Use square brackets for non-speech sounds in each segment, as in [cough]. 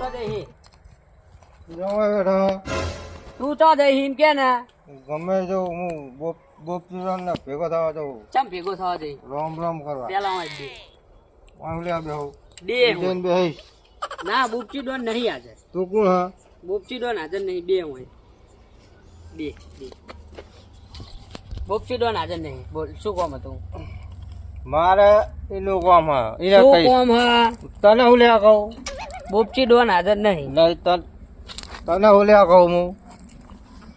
તો હી જવા તું તો દે કે ને? ગમે જો હું બોપ બોપચીરાન ને ભેગો થવા ચમ ભેગો થવા દે રામ રોમ કરવા. પેલા દે બેહો. બે. બેહીશ. ના બુપચી ડોન નહીં તું કોણ હા? બુપચી ડોન હાજર નહીં બે હોય બે બે. બુપચી ડોન હાજર નહીં. બોલ શું કોમ હતું? મારે એનું કામ હા. એને કોમ હા? તને હું લ્યા કહું? બુપચી ડોન હાજર નહીં. નહીં તન તને હું કહું હું?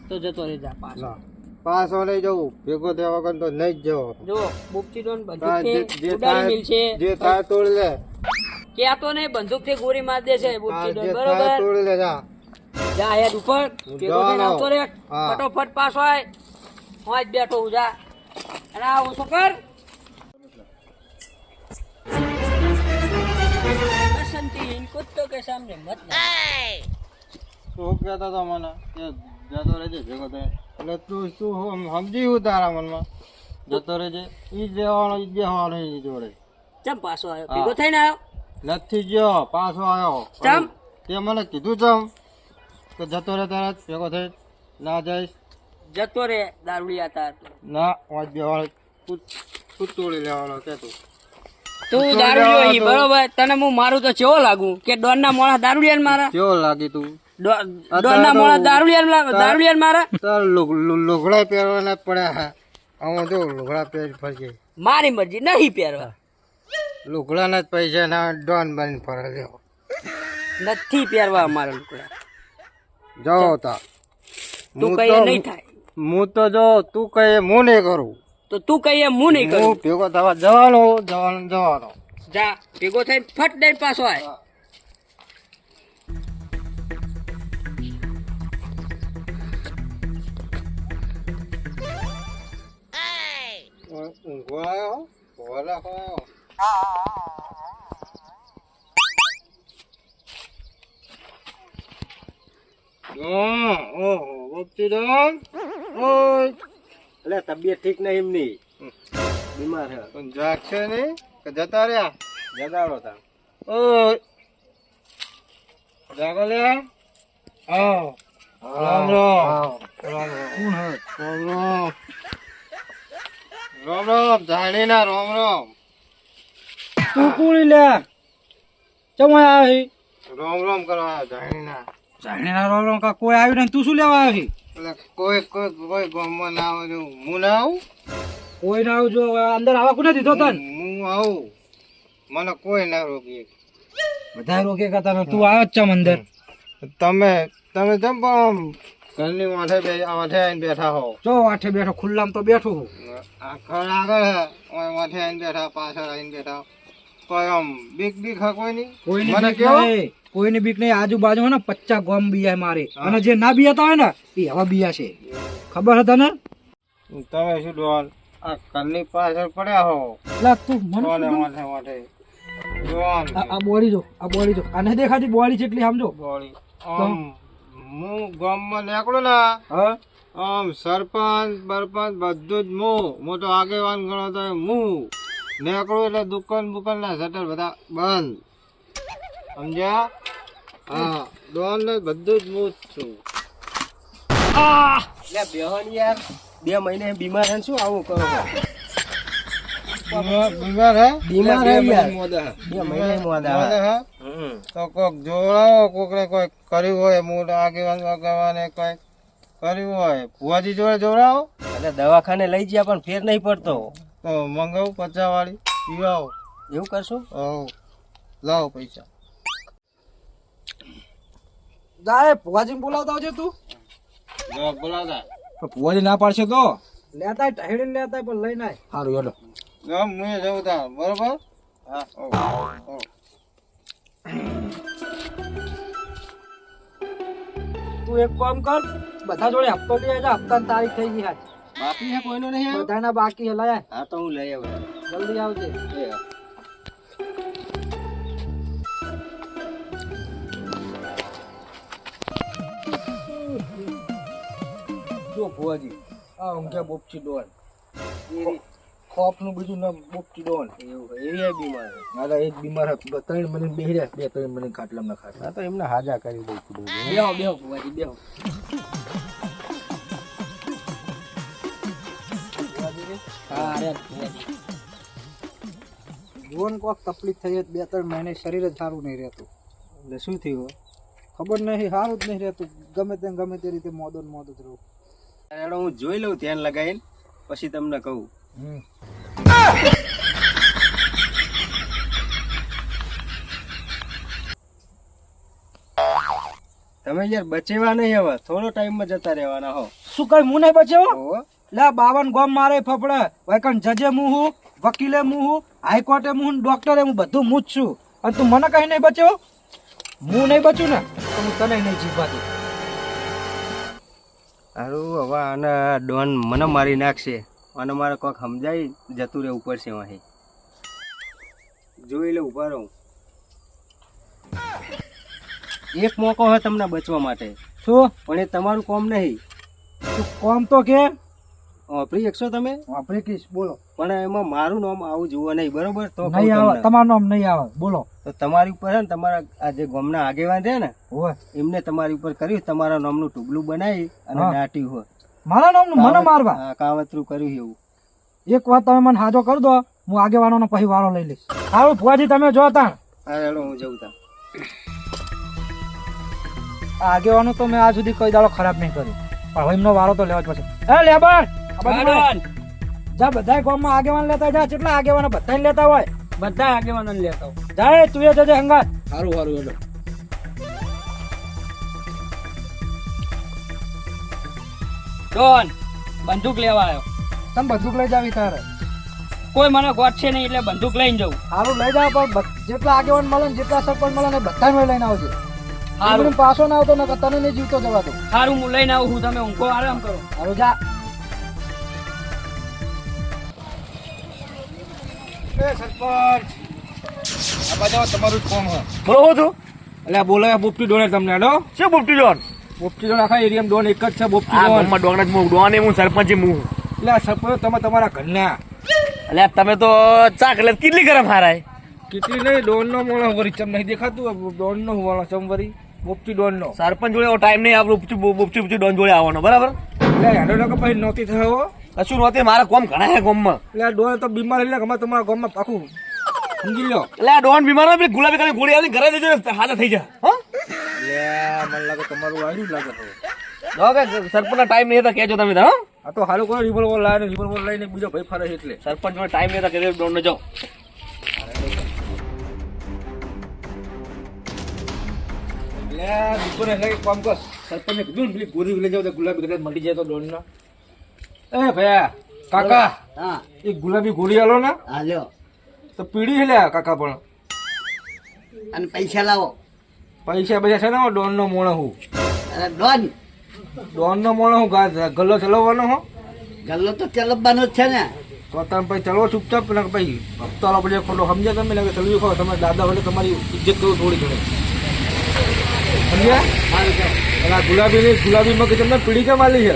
તો જતો રહી જા પાછો. પાછો નહીં જવું ભેગો થયા વગર તો નહીં જ જવો. જો બોપચી ડોન બંદૂક જે થાય જે થાય તોડી લે. ક્યાં તો નહીં બંદૂકથી ગોળી માર દે છે બોપચી ડોન બરોબર? તોડી લે જા. જા હેડ ઉપર. ભેગો થઈને આવતો રે ફટોફટ પાછો આય. હું જ બેઠો હું જા. અને આ ઓછો કર? કુત્તો કે સામને મત શું કહેતો તો મને. કે જતો રહેજે ભેગો થાય એટલે તું શું સમજી હું તારા મનમાં? જતો રહેજે. ઈ જ રહેવાનો ઈ જ બેહવાનો એની જોડે. ચમ પાછો આવ્યો. ભેગો થઈને આવ્યો? નથી ગયો પાછો આવ્યો. ચમ? તે મને કીધું ચમ કે જતો રહે ભેગો થઈ ના જઈશ. જતો રે દારૂડિયા તાર. ના વાંચ બેવાનો તું તું તોડી લેવાનો કે તું દારૂડિયો હી બરોબર? તને હું મારું તો ચેવો લાગુ? કે ડોન ના મોણા દારૂડિયા મારા? ચેવો લાગી તું? ડોન ના મોણા દારૂડિયા દારૂડિયા મારા? લુગડા પહેરવાના પડ્યા હા. જો લુગડા પહેરી ફરજે. મારી મરજી નહીં પહેરવા. લુગડાના જ પૈસા ના ડોન બની ફરે લ્યો નથી પહેરવા અમારા લુગડા. જાઓ તા. તું કઈ નહીં થાય. હું તો જો તું કહીએ હું નહીં કરું. તો તું કહીએ હું નહીં હું કરું ભેગો થવા જવાનો જવાનો જવાનો. જા ભેગો થઈને ફટ દઈને પાછો આય. ઊંઘવા આવ્યો ભોલા આવ્યો. હા, ઓહો, બપચીડન. ઓય. અલે તબિયત ઠીક નહીં એમની. બીમાર હે. જાગશે નહીં કે જતા રહ્યા? જગાડો તા ઓ જાગો લે. આવ. રામ રામ. રામ રામ. રામ રામ. જાણી ના રામ રામ. તું પૂરી લે? ચમ આવી રામ રામ કરવા જાણી ના. જાણી ના રામ રામ કા કોઈ આવી ને તું શું લેવા આવી એટલે કોઈ કોઈ કોઈ ગામમાં ના આવે હું ના આવું? કોઈ ના આવજો. અંદર આવવા કોને દીધો તન. હું આવું? મને કોઈ ના રોકી. બધા રોકે કરતા તું આવ્યો જ ચમ અંદર. તમે તમે કેમ પણ ઘરની માથે બે માથે આવીને બેઠા હો. જો આઠે બેઠો ખુલ્લામ તો બેઠો હું. આગળ ઓય માથે આવીને બેઠા પાછળ આવીને બેઠા. કોઈ આમ બીક બીક હા કોઈ નહીં મને કેવો? કોઈની બીક નહીં. આજુબાજુ ને પચ્ચા ગોમ બિયા મારે. અને જે ના બીયાતા હોય ને એ હવા બિયા છે. ખબર છે તને? તમે શું ડોલ આ કલની પાછળ પડ્યા હો. એટલે તું મને માથે માથે આ બોળી બોડી જો આ બોડી જો. આને દેખાતી બોડી છે એટલી સમજો આમ હું ગામમાં નીકળું ને હા? આમ સરપંચ બરપંચ બધું જ હું મોટો તો આગેવાન ગણો તો હું. નીકળું એટલે દુકાન બુકાન ના શટર બધા બંધ. સમજ્યા? હા ડોન ને બધું જ હું જ છું. યાર બે મહિને બીમાર છે શું આવું કરો? બીમાર હે? બીમાર હે યાર. બે મહિને મોદા હે? તો કોક જોડાવો કોકને કોઈ કર્યું હોય મૂળ આગેવાન આગેવાને કોઈ કર્યું હોય. ભુવાજી જોડે જોડાવો. અને દવાખાને લઈ ગયા પણ ફેર નહીં પડતો. તો મંગાવું પચાસ વાળી પીવાઓ. એવું કરશું? હો લાવો પૈસા. જાય ભુવાજી બોલાવતા આવજે તું. બોલાવતા. ભુવાજી ના પાડશે તો. લેતા હેડી લેતા પણ લઈ નાય સારું હેલો મુએ હું જવું તા બરોબર? હા ઓ. તું એક કામ કર બધા જોડે હપ્તો લઈ આવજા હપ્તાની તારીખ થઈ ગઈ હાથ બાકી હે કોઈનો નહીં બધાના બાકી હે લઈ હા તો હું લઈ આવું. જલ્દી આવજે. જો ભુવાજી આ ઊંઘ્યા બોપચી ડોન? ખોફનું બીજું નામ બોપચી ડોન. એવું એ બીમાર. મારા એક બીમાર હતો ત્રણ મને બેહ્યા બે ત્રણ મને ખાટલા ના ખાટલા તો એમને હાજા કરી દઉં બેહો બેહો ભુવાજી બેહો. હા અરે ફુવાજી જીવન કોક તકલીફ થઈ જાય બે ત્રણ મહિને શરીર જ સારું નહીં રહેતું. એટલે શું થયું? ખબર નહીં સારું જ નહીં રહેતું. ગમે તે ગમે તે રીતે મોદો ને મોદો જ રહું. હેડો હું જોઈ લઉં ધ્યાન લગાવીને પછી તમને કહું. તમે યાર બચેવા નહીં હવે થોડો ટાઈમમાં જતા રહેવાના હો. શું કઈ હું નહીં બચ્યો. લે બાવન ગોમ મારે ફફડે. વૈકન જજે હું હું વકીલે હું હું હાઈકોર્ટે હું હું ડોક્ટરે હું બધું હું જ છું. અને તું મને કઈ નહીં બચ્યો હું નહીં બચ્યું ને તો હું તને નહીં જીવવાતું હારું, હવે આને ડોન મને મારી નાખશે. અને મારે કોઈક સમજાવી જતું રહેવું પડશે અહીં. જોઈ લે ઊભા રહું. એક મોકો હોય તમને બચવા માટે. શું? પણ એ તમારું કોમ નહીં. કોમ તો કે? વાપરી શકશો તમે? વાપરી કીશ બોલો. પણ એમાં મારું નામ આવું જોવા નહીં બરોબર? તો નહીં આવે તમારું નામ નહીં આવે બોલો. તો તમારી ઉપર ને તમારા આ જે ગામના આગેવાન છે ને એમને તમારી ઉપર કર્યું તમારા નામનું ટુબલું બનાવી અને. દાટ્યું હોય. મારા નામનું મને મારવા? હા, કાવતરું કર્યું એવું. એક વાત તમે મને હાજો કરી દો હું આગેવાનોનો પછી વારો લઈ લઈશ. સારું ફુવાજી તમે જો તાણ હા હું જઉં તા આગેવાનો તો મેં આજ સુધી કોઈ દાડો ખરાબ નહીં કર્યો. પણ હવે એમનો વારો તો લેવા જ પડશે. એ લેબર! વળ. જા બધા ગામમાં આગેવાન લેતા જા કેટલા આગેવાનો બધા લેતા હોય. બધા આગેવાનો લેતા હોય. જાય તું એ જજે હંગાત. સારું સારું હેલો. ડોન બંદૂક લેવા આવ્યો તમે બંદૂક લઈ જાવી તારે. કોઈ મને ગોઠશે નહીં એટલે બંદૂક લઈને જવું સારું લઈ જાવ પણ જેટલા આગેવાન મળે ને જેટલા સરપંચ મળે ને બધા લઈને આવજો. સારું પાછો ના આવતો ને તને નહીં જીવતો જવા દો સારું હું લઈને આવું હું તમે ઊંઘો આરામ કરો. સારું જા. એ સરપંચ. આ બાજુ તમારું જ કોમ હોય. છું એટલે આ બોલે બોપટી ડોને તમને હેડો. શું બોપટી ડોન બોપટી ડોન આખા એરિયામાં ડોન એક જ છે બોપટી ડોન ગામમાં ડોન જ મૂક ડોન હું સરપંચ એ એટલે આ સરપંચ તમે તમારા ઘરના. એટલે તમે તો ચાક એટલે કેટલી ગરમ હારાય? કેટલી નહીં ડોન નો મોણો વરી ચમ નહીં દેખાતું ડોન નો મોણો ચમ વરી. બોપટી ડોન નો સરપંચ જોડે ટાઈમ નહીં આપણું ઉપચું ઉપચું ડોન જોડે આવવાનો બરાબર? એટલે હેડો પછી નહોતી થયો કશું નહોતી મારા કોમ ઘણા હે ગામમાં. એટલે ડોન તો બીમાર એટલે ગમે તમારા ગામમાં પાકું. સમજી લો એટલે આ ડોન બીમાર હોય ગુલાબી કાળી ગોળી આવી ઘરે જજો હાજર થઈ જા. હા? એટલે મને લાગે તમારું આવ્યું લાગે હવે. કે સરપંચના ટાઈમ નહીં હતા કહેજો તમે તો, આ તો હારું કરો રિવોલ્વર લાવીને રિવોલ્વર લઈને બીજો ભાઈ ફરે છે એટલે. સરપંચ ટાઈમ નહીં હતા કે ડોન ને જાઓ એટલે દુકાને એટલે કામ કર. સરપંચને કીધું ને પેલી ગોરી લઈ જાવ તો ગુલાબી કલર મળી જાય તો ડોનનો એ ભયા કાકા હા. એ ગુલાબી ગોળી આલો ને? હાલ્યો તો પીડી છે લે કાકા પણ. અને પૈસા લાવો. પૈસા પૈસા છે ને ડોનનો મોણો હું. ડોન. ડોન ડોનનો મોણો હું ગલ્લો ચલાવવાનો હો. ગલ્લો તો ચલાવવાનો જ છે ને. તો તમે પછી ચલો ચૂપચાપ ને પછી હપ્તો આલો પછી ખોટો સમજ્યા તમે લાગે ચલવી ખો તમે દાદા હોય તમારી ઇજ્જત કરો થોડી ઘણી. સમજ્યા? ગુલાબી ની ગુલાબી માં તમને પીડી કેમ આલી છે?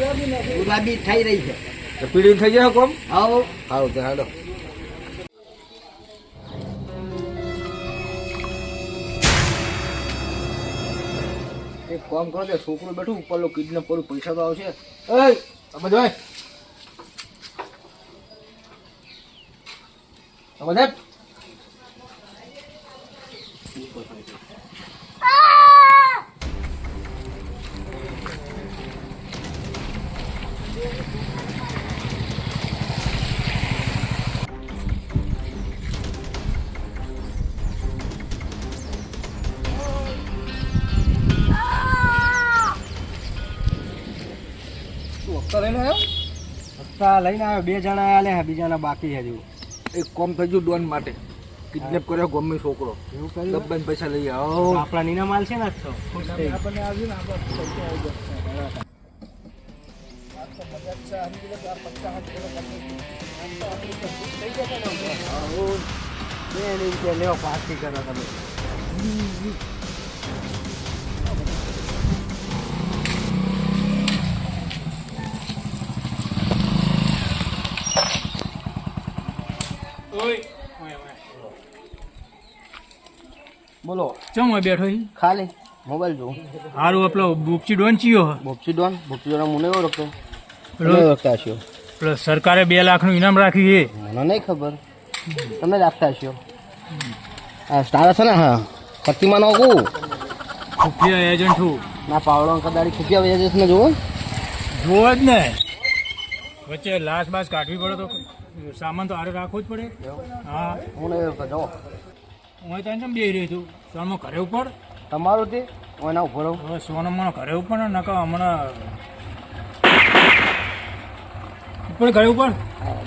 ગુલાબી થઈ રહી છે. તો પીડી થઈ જાય કોમ? આવો આવો તો હાલો. એક કામ કરો તે છોકરું બેઠું ઉપર કિડનેપ કરું પૈસા તો આવશે. એ આ બધું આય. હપ્તા લઈને આવ્યો? હપ્તા લઈને આવ્યો. બે જણા આલ્યા બીજાના બાકી હજુ. એક કોમ થઈ ગયું ડોન માટે. કિડનેપ કર્યો ગમે છોકરો. કર્યું? પૈસા લઈ આવો આપણા નીના માલ છે ને આપણને આવ્યું ને આપણે પૈસા આવી જશે. લેવો પાર્ટી કરો તમે. બોલો. ચમ હોય બેઠો? ખાલી. મોબાઈલ જોઉં હારું આપલો બોપચી ડોન ચિયો હ? બોપસી ડોન? બોપચી ડોન મને એવો રખતો છો પેલો સરકારે બે લાખનું ઇનામ રાખ્યું છે. મને નહીં ખબર. તમે રાખતા છો આ સ્ટાર છે ને હા. શક્તિમાન આવું ખુફિયા એજન્ટ હું ના પાવડો કદાડી ખુફિયા એજન્ટ ને જોવો જોવો જ ને. વચ્ચે લાશ બાસ કાઢવી પડે તો. સામાન તો હારે રાખવો જ પડે. હા. હું નહીં જો હું ત્યાં કેમ બેહી રહ્યો છું? સોનમાં ઘરે ઉપર? તમારું તે? હું એના ઉપર હવે સોનું મને ઘરે ઉપર ને નકા હમણાં ઉપર ઘરે ઉપર? હા,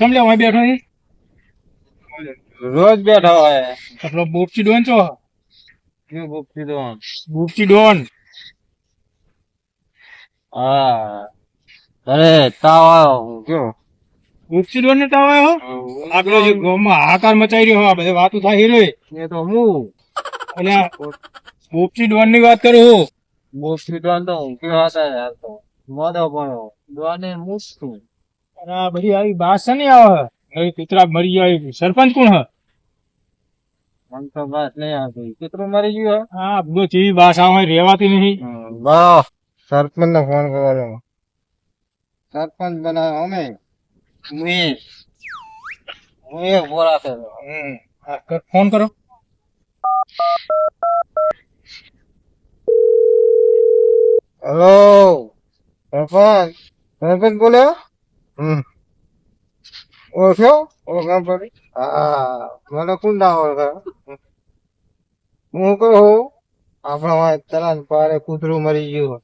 સમજ્યા હું બેઠો છે? રોજ બેઠા હોય. આપણો બોપચી ડોન છો? કેવું બોપચી ડોન? બોપચી ડોન. હા. અરે તાવ આવ્યો કયો બોપચી ડોન ને તાવ આવ્યો? આગળ જે ગોમાં હાકાર મચાઈ રહ્યો આ બધે વાતો થાય રે એ તો હું? અને બોપચી ડોનની વાત કરું હું. બોપસી ડોન તો હું કયો હતા યાર તો. મોદો પણ ડોને મુસ્તું અને આ બધી આવી બાસ છે ને આવે હવે. કૂતરા મરી ગયા એ સરપંચ કોણ હ? મન તો વાત નહીં આવતી. કેટલું મરી ગયું હા? બધું જેવી બાસ આવે રેવાતી નહીં બસ સરપંચ ને ફોન કરવાનો સરપંચ બનાવ અમે? હું હું એક બોરા છે. હમ. હા, કર- ફોન કરો. હેલો સરપંચ? સરપંચ બોલ્યો? હમ ઓળખ્યો ઓળખાણ પડી હા, મને કુંડા ઓળખે? હું કહું આપણા તરાન પારે કૂતરું મરી ગયું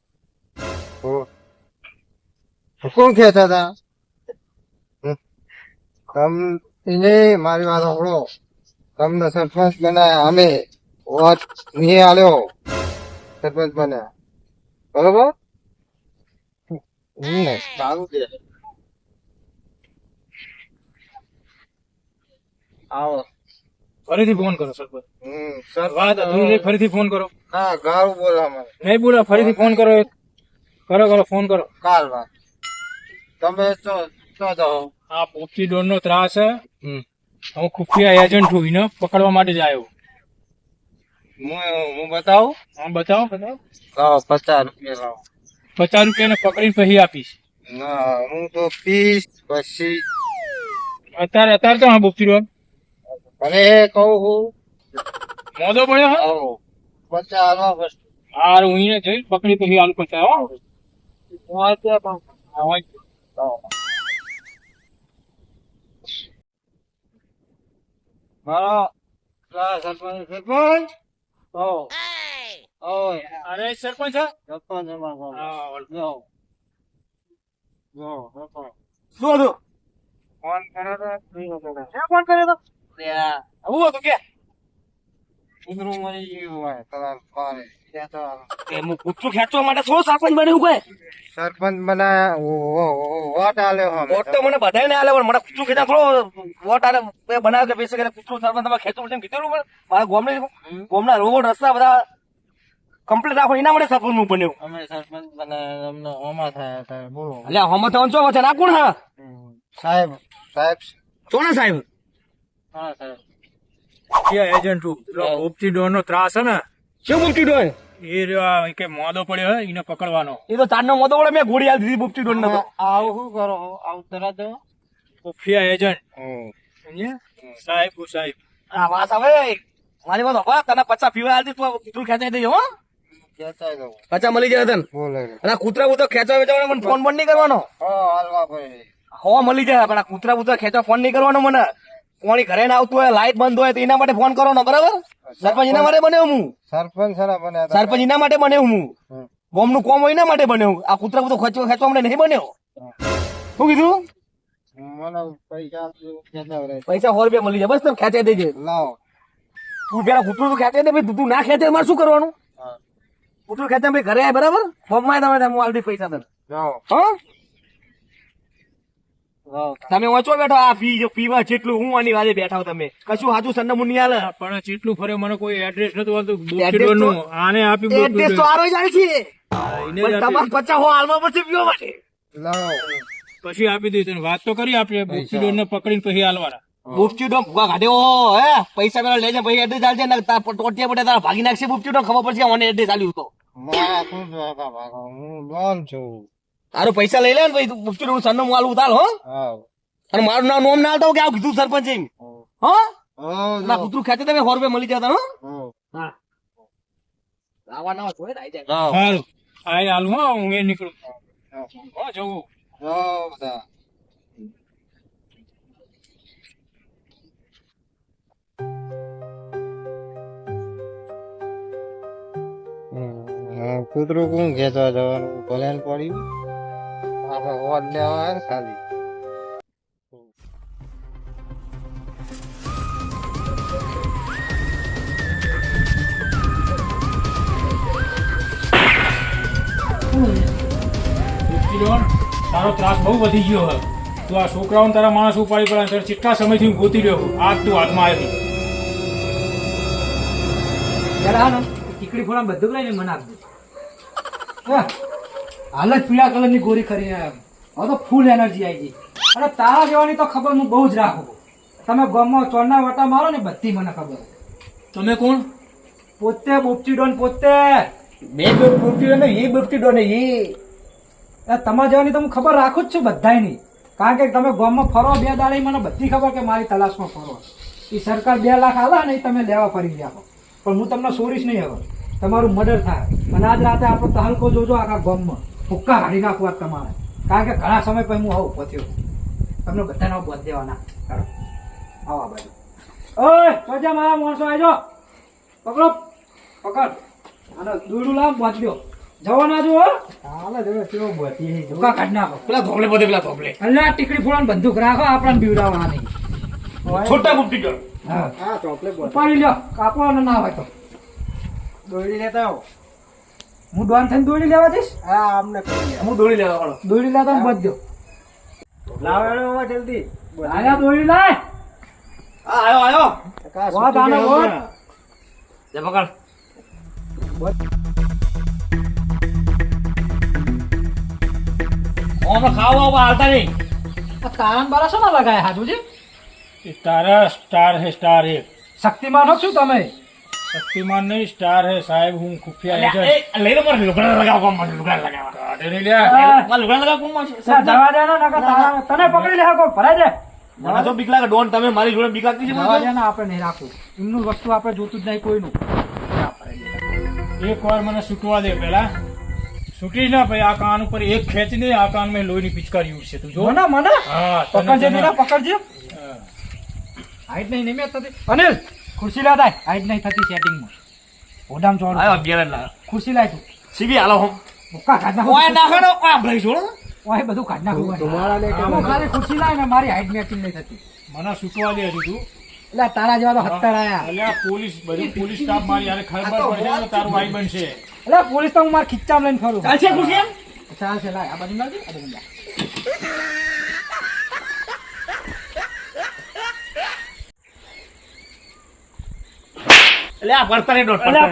કોણ કહેતા હતા? હમ. તમ એને મારી વાત સાંભળો. તમને સરપંચ બનાયા, અમે વાત નહીં આલ્યો. સરપંચ બન્યા. બરોબર? સારું છે આવો. ફરીથી ફોન કરો સર હમ સર વાત અધૂરી રહી, ફરીથી ફોન કરો. હા ગારું બોલા મને. નહીં બોલા ફરીથી ફોન કરો એક. કરો કરો ફોન કરો. કાલ વાત. તમે તો તો જાઓ. આ પોપટી ડોર નો ત્રાસ છે. હું ખુફિયા એજન્ટ છું એને પકડવા માટે જ આવ્યો. હું હું બતાવું? હા બતાવો. બતાવો લાવો પચાસ રૂપિયા લાવો. પચાસ રૂપિયાને પકડીને પછી આપીશ. ના હું તો પીસ પછી. અત્યારે અત્યારે તો હા પોપટી ડોન અરે કહું હું. મોદો પડ્યો હા? આવો. પચાસ નો વસ્તુ. હાર હું એને જઈ પકડી પછી આલુ પચાસ હો. હા, હોય. મારો સરપંચ સરપંચ ઓ અરે સરપંચ? સરપંચ જો જો સરપંચ. ફોન કર્યો હતો ફોન કર્યો આવું હતું કે કૂતરું મરી ગયું હોય તલાલ પારે હું કૂતરું ખેંચવા માટે થોડો સરપંચ બન્યું કોઈ સરપંચ બનાયા વોટ આલ્યો વોટ તો મને બધાય ને આલે પણ મને કૂતરું ખેંચવા થોડો વોટ આલે બનાવે કે પૈસા કે કૂતરું સરપંચ તમે ખેંચવું એમ કીધેલું પણ મારા ગોમને ગોમના રોડ રસ્તા બધા કમ્પ્લીટ રાખો એના માટે સરપંચ હું બન્યો અમે સરપંચ બનાયા અમને ઓમાં થયા હતા બોલો એટલે હમણાં તો અંચો છે ના કોણ હા. સાહેબ સાહેબ કોણ સાહેબ હા સાહેબ ખુફિયા એજન્ટ છું ડોર નો ત્રાસ છે ને? શું ડોન એ રહ્યો આ કે મોદો પડ્યો હોય એને પકડવાનો. એ તો તારનો મોદો વડે મેં ગોળી આલી દીધી ડોન ને આવું શું કરો? આવું તરત દો. ખુફિયા એજન્ટ સમજ્યા? સાહેબ હું સાહેબ. આ વાત હવે મારી વાત હોભા તને પચાસ પીવા આલી તું કૂતરું ખેંચાઈ દેજો હો. પચા મળી જાય તને. અને આ કૂતરા કૂતરા ખેંચવા વેચવાનો મને ફોન પણ નહીં કરવાનો. હા પડે હો મળી જાય પણ આ કૂતરા કૂતરા ખેંચવા ફોન નહીં કરવાનો મને. કોણી ઘરે ના આવતું હોય લાઈટ બંધ હોય તો એના માટે ફોન કરવાનો બરાબર? સરપંચ એના માટે બન્યો હું. સરપંચ. સરપંચ એના માટે બન્યો હું. બોમ્બનું કોમ એના માટે બન્યો હું. આ કૂતરા કૂતરા ખેંચવા ખેંચવા માટે નહીં બન્યો. શું કીધું? પૈસા સો રૂપિયા મળી જાય. બસ તમે ખેંચાઈ દેજે. તું પેલા કૂતરું તો ખેંચાઈ દે ભાઈ. તું ના ખેંચે મારે શું કરવાનું. કૂતરું ખેંચે ભાઈ ઘરે આય બરાબર? ફોર્મમાં તમે હું આલતી પૈસા તને. હા? તમે ઓછો બેઠો આ ફી જો પીવા જેટલું હું આની વાજે બેઠા તમે. કશું હાજુ સન્ન આલે પણ જેટલું ફરે મને કોઈ એડ્રેસ નતું આવતું. આને આપી એડ્રેસ તો આરો જાય છે. તમારે હો હાલવા પડશે પીવા માટે. પછી આપી દીધું તને વાત તો કરી આપણે બુકીડોર ને પકડીને પછી હાલવાના. બુપચીડો ભૂકા કાઢે ઓ હે પૈસા પેલા લેજે પછી એડ્રેસ આલજે ને ટોટિયા પડે તારા ભાગી નાખશે બુપચી ડોમ ખબર પડશે મને એડ્રેસ આલ્યું તો. હું લોન છું. તારું પૈસા લઈ લે ને પછી બુપચી ડોમ સરનામું આલું ઉતાર હો. હા. અને મારું નામ નોમ ના આવતા કે આવું કીધું સરપંચ એમ. હો. ના કૂતરું ખેંચે તમે સો રૂપિયા મળી જતા હો. આવા ના હોય તો જાય. સારું આ હાલ હું એ નીકળું. હો. જવું. બધા. કૂતરું કોણ ખેંચવા જવાનું? ભલે પડ્યું. આપણે તારો ત્રાસ બહુ વધી ગયો હે તું આ છોકરાઓને તારા માણસ ઉપાડી પડે તારે કેટલા સમયથી ગોતી રહ્યો. આજ તું હાથમાં આવી ટીકડી ફોડા બધું લઈને મને આપજો હાલ જ પીળા કલરની ગોરી ખરી હવે તો ફૂલ એનર્જી આવી ગઈ. અને તારા જેવાની તો ખબર હું બહુ જ રાખું તમે ગમો ચોરના વટા મારો ને બધી મને ખબર. તમે કોણ? પોતે બોપચી ડોન પોતે બે બોપચી ડોન એ બોપચી ડોન એ એ તમારા જેવાની તો હું ખબર રાખું જ છું બધાયની કારણ કે તમે ગામમાં ફરો બે દાડે મને બધી ખબર કે મારી તલાશમાં ફરો. એ સરકાર બે લાખ આલા ને એ તમે લેવા ફરી ગયા પણ હું તમને સોરીશ નહીં હવે. તમારું મર્ડર થાય. અને આજ રાતે આપણો તહલકો જોજો આખા ગામમાં. ભૂક્કા કાઢી નાખવા તમારે. કારણ કે ઘણા સમય પછી હું આવું પત્યો તમને બધાને બોધ દેવાના ચાલો આવો આ બાજુ. ઓય સોજા મારા માણસો આવજો પકડો. પકડ. અને દોરડું લાવ બોધ દો. જો ના જો હો ભૂક્કા કાઢી નાખો. પેલા ધોબલે બધે પેલા ધોબલે આ ટીકડી ફોડાને બંદૂક રાખો આપણને બીવડાવવા નહીં. છોટા ડોમ હા. ઉપાડી લ્યો. કાપો ના હોય તો. દોડી લેતા આવો. હું ડોન થઈને દોડી લેવા જઈશ? હા અમને હું દોડી લેવા વાળો. દોડી લેતા બધ દો લાવો જલ્દી. આયા દોડી લાય. આયો આયો. વાત લે પકડ. ઓમાં ખાવા આવા હાલતા નહીં. આ તારાન બારા શોના લગાયા હાજુ છે એ તારા સ્ટાર હે સ્ટાર હે. શક્તિમાન હો શું તમે? શક્તિમાન નહીં સ્ટાર હે સાહેબ હું ખુફિયા એજન્ટ લઈ લો મારે લુગડા લગાવ કોમ મારે લુગડા લગાવ કાઢે નહીં લ્યા મારે લુગડા લગાવ કોમ મારે જવા દે ના નકર તારા તને પકડી લે કો ભરાઈ દે મને તો બીક લાગે ડોન તમે મારી જોડે બીક લાગતી છે મને જવા દે ના આપણે નહીં રાખું એમનું વસ્તુ આપણે જોતું જ નહીં કોઈનું એક વાર મને છૂટવા દે પેલા છૂટી ના ભાઈ આ કાન ઉપર એક ખેંચ દે આ કાનમાં લોહીની પિચકારી ઉડશે તું જો મને મને હા પકડજે પકડજે હા. હાઈટ નહીં નહીં અનિલ ખુરશી લા થાય. આજ નહીં થતી સેટિંગમાં ઓડામ ચોડ આયો અગિયાર લાવ લાગે ખુરશી લાય તું. સીબી હાલો હું. ભૂક્કા કાઢ નાખો. ઓય નાખો ને. ઓય ભલાઈ છોડો ઓય બધું કાઢ નાખું. હું ખાલી ખુરશી લાય ને મારી હાઈટ મેચિંગ નહીં થતી. મને સુટવા દે હજુ તું. એટલે તારા જેવા તો હત્તર આયા. એટલે પોલીસ બધું પોલીસ સ્ટાફ મારી યારે ખબર પડશે ને તારું ભાઈ બનશે. એટલે પોલીસ તો હું મારા ખીચ્ચામાં લઈને ફરું. ચાલશે ખુરશી એમ? ચાલશે લાય. આ બાજુ લાવજે આ બાજુ એટલે આ પડતા નહીં ડોટ પડતા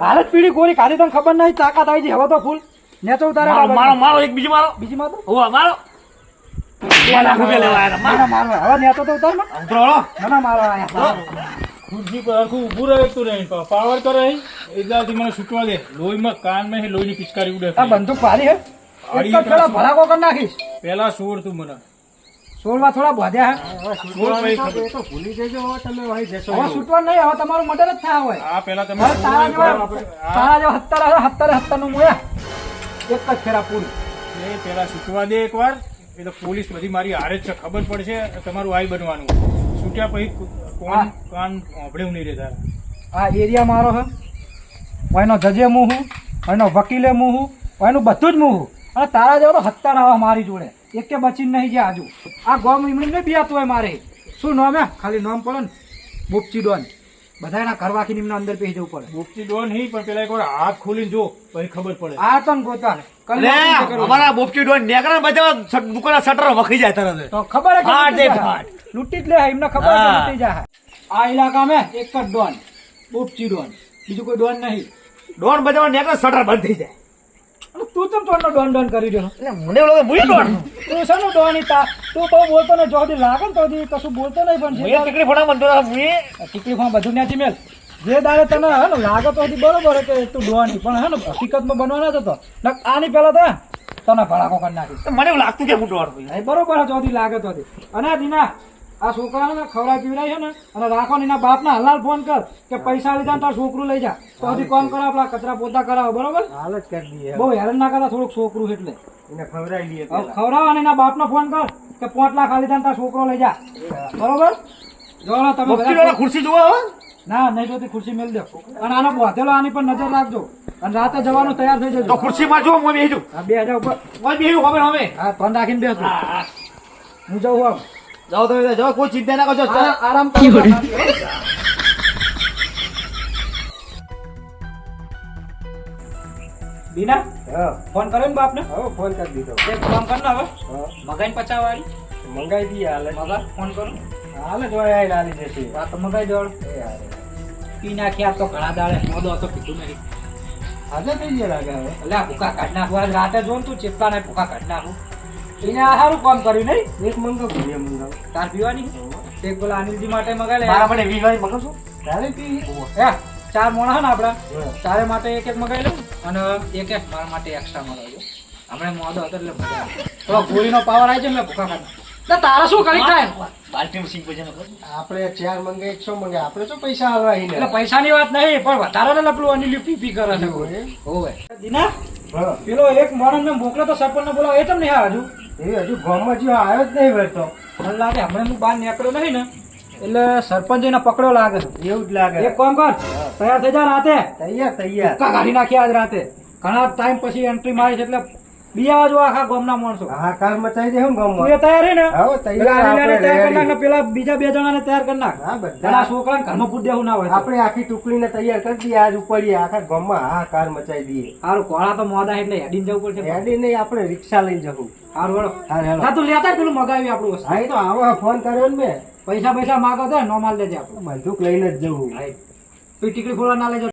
હાલ જ પીડી ગોળી કાઢી તને ખબર નહીં તાકાત આવી છે હવે તો ફૂલ નેચો ઉતારે મારો મારો મારો એક બીજી મારો. બીજી મારો. હો મારો લાખ રૂપિયા લેવા. મને મારો. હવે ને તો ઉતારમાં ઉતરો. મને મારો આયા. ખુરશી પર આખું ઊભું રહે તું નહીં પાવર કરે એકદાથી મને છૂટવા દે લોહીમાં કાનમાં હે લોહીની પિચકારી ઉડે આ બંદૂક પાડી હે. એક જ પેલા ભડાકો કરી નાખીશ. પેલા સોર તું મને. સોળમાં થોડા બોધ્યા હે. ભૂલી જજો તમે વહી જશો હવે છૂટવા નહીં હવે તમારું મર્ડર જ થયા હોય. આ પેલા તમે તારા જેવા તારા જેવા હત્તર હત્તરનું મોયા એક જ ફેરા પૂરું. એ પેલા છૂટવા દે એકવાર. એ તો પોલીસ બધી મારી હારે જ છે ખબર પડશે તમારું આઈ બનવાનું. છૂટ્યા પછી કોણ હા. કાન હોભળ્યું નહીં રહેતા આ એરિયા મારો હે. એનો જજે મું હું એનો વકીલે મું હું એનું બધું જ મું હું. અને તારા જેવો તો હત્તા આવા મારી જોડે. એક કે બચીને નહીં ગયા હજુ આ ગોમ ઈમડી નહીં બિયાતું હોય મારે. શું નામ હે? ખાલી નામ પડે ને? બોપચી ડોન. બધા એના ઘર વાંખીને નિમના અંદર પેહી જવું પડે. બોપચી ડોન નહીં પણ પેલા એકવાર હાથ ખોલીને જો પછી ખબર પડે. આ તો ને ગોતા લે. અમારા બોપચી ડોન નેકરા બધા દુકાનના શટર વખી જાય તરત તો ખબર હે લૂંટી દે. ફાટ. લૂંટી જ લે એમને ખબર હે કે જાય? આ ઇલાકામાં એક જ ડોન. બોપચી ડોન. બીજું કોઈ ડોન નહીં. ડોન બધા નેકરા શટર બંધ થઈ જાય. તું ચમ ચોરનો ડોન ડોન કરી રહ્યો? એટલે મને લાગે મુઈ ડોન. તું શાનું ડોન તા? તું બહુ બોલતો ને જો લાગે ને તો કશું બોલતો નહીં પણ જે ટીકડી ફોડા બંધો મુઈ. ટીકડી ફોન બધું ન્યાથી મેલ જે દાડે તને હે ને લાગે તો બરોબર કે તું ડોન. પણ હે ને હકીકતમાં બનવાનો હતો તો નક આની પહેલા તો તને ભડાકો કરી નાખી. મને એવું લાગતું કે હું ડોન બરોબર ચોથી લાગે તો અને દીના આ છોકરાને ને ખવડાવી પીવડાય છે ને અને રાખો ને એના બાપને હલાલ ફોન કર કે પૈસા લીધા ને તાર છોકરું લઈ જા. તો હજી કોમ કરો. આપણા કચરા પોતા કરાવો બરોબર? હાલ જ કરી દઈએ. બહુ હેરાન ના કરતા થોડુંક છોકરું એટલે. એને ખવડાવી અને એના બાપને ફોન કર કે પાંચ લાખ ને તાર છોકરો લઈ જા. બરોબર? જોડો તમે ખુરશી જોવો ના નહીં જોતી ખુરશી મેલ દો. અને આનો બોધેલો આની પર નજર રાખજો. અને રાતે જવાનું તૈયાર થઈ જજો. ખુરશી માં જો હું બેસી આ બે હજાર ઉપર. હું હવે હવે. હા ફોન રાખીને બે હા, જઉં આમ. જાઓ તમે જાઓ કોઈ ચિંતા ના કરશો આરામ [laughs] કરો. બીના? હા. ફોન કર્યો ને બાપને? હવે ફોન કરી દીધો. એક કામ કર ને હવે. હા. પચાવ વાળી મંગાઈ દી હાલે. મગા ફોન કરું. હાલે જ હોય આઈને આલી જશે. આ તો મગાઈ દોડ. પી નાખ્યા તો ઘણા દાડે મોદો તો કીધું નહીં. આજે થઈ ગયા લાગે હવે. એટલે આ ભૂકા કાઢ નાખું. રાતે જોઉં તું ચેપલા ને ભૂકા કાઢ નાખું. એને આ સારું કામ કર્યું નહીં? એક મંગો બે મંગાવ. તાર પીવાની? એક પેલા અનિલજી માટે મગાવે લે મારા માટે વીસ વાળી મગાવશો તારે પી? હે ચાર મોણા છે ને આપડા. ચારે માટે એક એક મગાઈ લઉં અને એક એક મારા માટે એક્સ્ટ્રા મગાવજો. હમણાં મોદો હતો એટલે થોડો ગોળીનો પાવર આવી છે ને એટલે ભૂકા કાઢ તારા શું કરી થાય? આપણે ચાર મંગાઈ એકસો મંગાઈ આપણે તો પૈસા એટલે પૈસાની વાત નહીં પણ વધારે ને પેલું અનિલ પી કરે છે. હોય? દીના? પેલો એક મોણસ ને મોકલો તો સરપંચ ને બોલાવો એ તમને નહીં હજુ? એ હજુ ગામમાં જો આવ્યો જ નહીં વળતો મને લાગે હમણાં હું બહાર નીકળ્યો નહીં ને એટલે સરપંચ એને પકડ્યો લાગે એવું જ લાગે. એક કામ કર તૈયાર થઈ જા રાતે. તૈયાર તૈયાર. ગાડી કાઢી નાખ્યા આજ રાતે. ઘણા ટાઈમ પછી એન્ટ્રી મારી છે એટલે બિયા જો આખા ગામના માણસો. હાહાકાર મચાઈ દે હું ગામમાં. એ તૈયાર છે ને? તૈયાર કરી નાખ પેલા બીજા બે જણાને તૈયાર કરી નાખ. હા બધા. છોકરાને ઘરમાં દેવું ના હોય. આપણે આખી ટુકડીને તૈયાર કરી દઈએ આજ ઉપાડીએ આખા ગામમાં હાહાકાર મચાઈ દઈએ. હારું કોળા તો મોદા એટલે હેડીને જવું પડશે. હેડી નહીં આપણે રિક્ષા લઈને જવું. હારું હા તું લેતા પેલું મગાવી આપણું હા એ તો આવો ફોન કર્યો ને મેં. પૈસા પૈસા માગો તો નો માલ લેજે આપણું. બંદૂક લઈને જ જવું. તું ટીકડી ફોડવા ના લેજો.